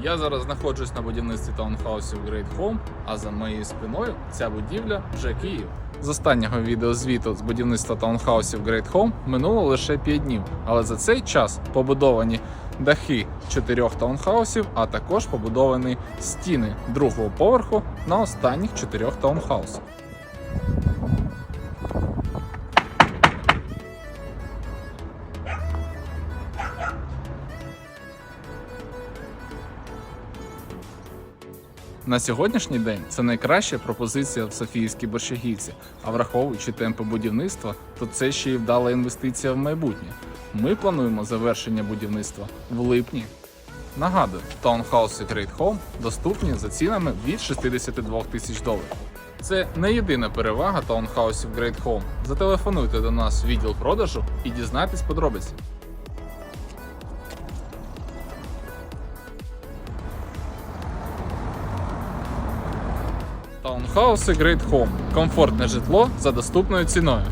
Я зараз знаходжусь на будівництві таунхаусів Great Home, а за моєю спиною ця будівля вже Київ. З останнього відеозвіту з будівництва таунхаусів Great Home минуло лише 5 днів, але за цей час побудовані дахи чотирьох таунхаусів, а також побудовані стіни другого поверху на останніх чотирьох таунхаусах. На сьогоднішній день це найкраща пропозиція в Софіївській Борщагівці, а враховуючи темпи будівництва, то це ще й вдала інвестиція в майбутнє. Ми плануємо завершення будівництва в липні. Нагадую, таунхауси Great Home доступні за цінами від 62 тисяч доларів. Це не єдина перевага таунхаусів Great Home. Зателефонуйте до нас в відділ продажу і дізнайтесь подробиці. Таунхауси Great Home. Комфортне житло за доступною ціною.